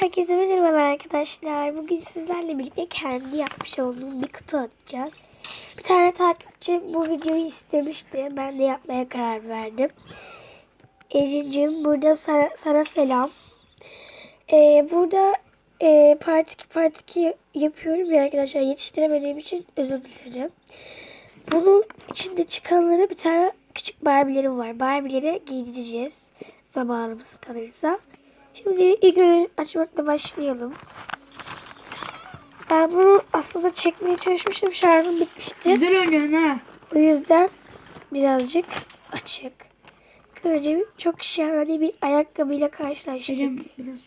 Herkese merhabalar arkadaşlar. Bugün sizlerle birlikte kendi yapmış olduğum bir kutu atacağız. Bir tane takipçi bu videoyu istemişti. Ben de yapmaya karar verdim. Ece'cim burada sana, sana selam. Ee, burada e, part 2 part 2 yapıyorum ya arkadaşlar. Yetiştiremediğim için özür dilerim. Bunun içinde çıkanlara bir tane küçük Barbie'lerim var. Barbie'leri giydireceğiz. Zamanımız kalırsa. Şimdi ilk önce açmakla başlayalım. Ben bunu aslında çekmeye çalışmıştım. Şarjım bitmişti. Güzel oynuyorsun ha. O yüzden birazcık açık. Önce çok şahane bir ayakkabıyla karşılaştık. Hocam biraz.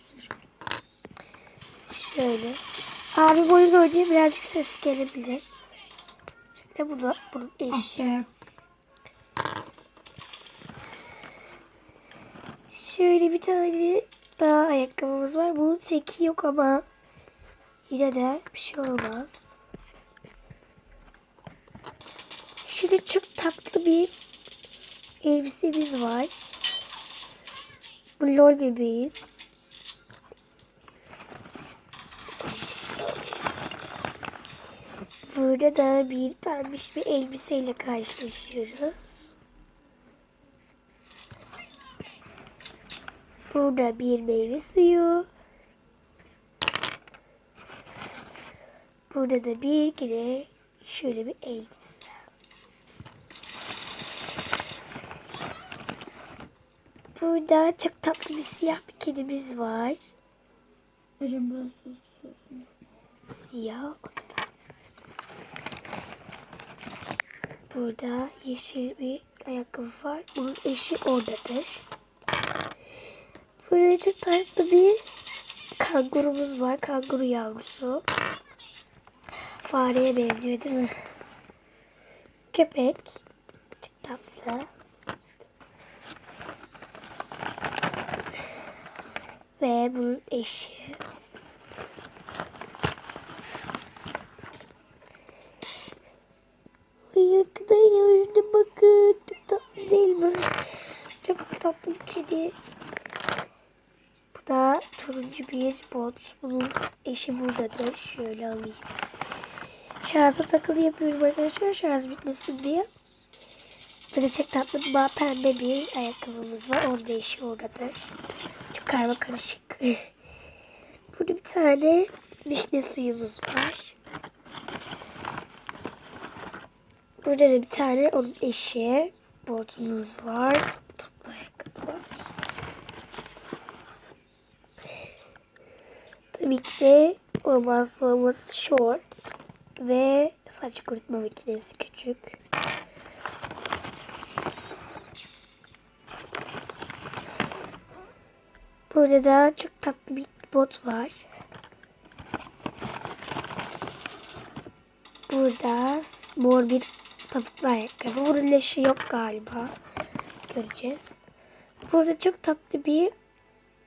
Şöyle. Abi oyun oynuyor birazcık ses gelebilir. Şöyle bu da bunun eşi. Ah. Şöyle bir tane daha ayakkabımız var. Bunun teki yok ama yine de bir şey olmaz. Şöyle çok tatlı bir elbisemiz var. Bu lol bebeğin. Burada da bir pembiş bir elbiseyle karşılaşıyoruz. Burada bir meyve suyu. Burada da bir yine şöyle bir elbise. Burada çok tatlı bir siyah bir kedimiz var. Hocam sus. Siyah oturan. Burada yeşil bir ayakkabı var. Bunun eşi oradadır. Çok tatlı bir kangurumuz var. Kanguru yavrusu. Fareye benziyor değil mi? Köpek. Çok tatlı. Ve bunun eşi. Yakına önüne bakın. Çok tatlı değil mi? Çok tatlı bir kedi. Turuncu bir bot. Bunun eşi buradadır. Şöyle alayım. Şarjı takılı yapıyorum arkadaşlar. Şarj bitmesin diye. Böyle çok tatlı bir pembe bir ayakkabımız var. Onun da eşi oradadır. Çok karma karışık. Burada bir tane vişne suyumuz var. Burada da bir tane onun eşi. Botumuz var. Toplu ayakkabı. Tabii ki de olmazsa olmaz short ve saç kurutma makinesi küçük. Burada da çok tatlı bir bot var. Burada mor bir topuklu ayakkabı. Bunun leşi yok galiba. Göreceğiz. Burada çok tatlı bir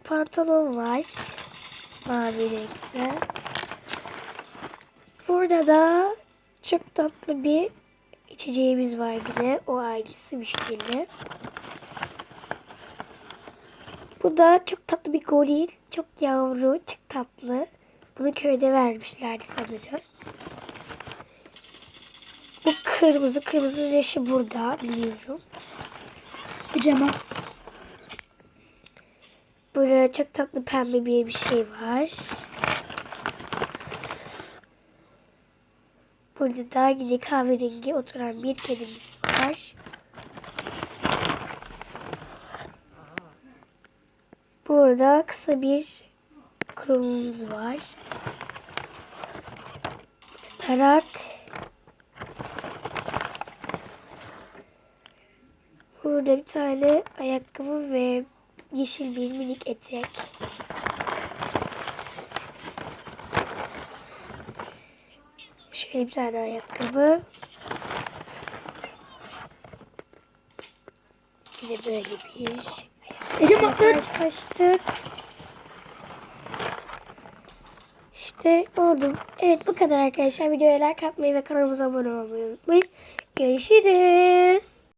pantolon var. Mavi renkte. Burada da çok tatlı bir içeceğimiz var yine. O ailesi müşteri. Bu da çok tatlı bir goril. Çok yavru, çok tatlı. Bunu köyde vermişlerdi sanırım. Bu kırmızı. Kırmızı leşi burada biliyorum. Ha. Burada çok tatlı pembe bir şey var. Burada da yine kahverengi oturan bir kedimiz var. Burada kısa bir kromumuz var. Tarak. Burada bir tane ayakkabı ve yeşil bir minik etek. Şöyle bir tane ayakkabı. Yine böyle bir lan. karşılaştık. İşte oldum. Evet bu kadar arkadaşlar. Videoya like atmayı ve kanalımıza abone olmayı unutmayın. Görüşürüz.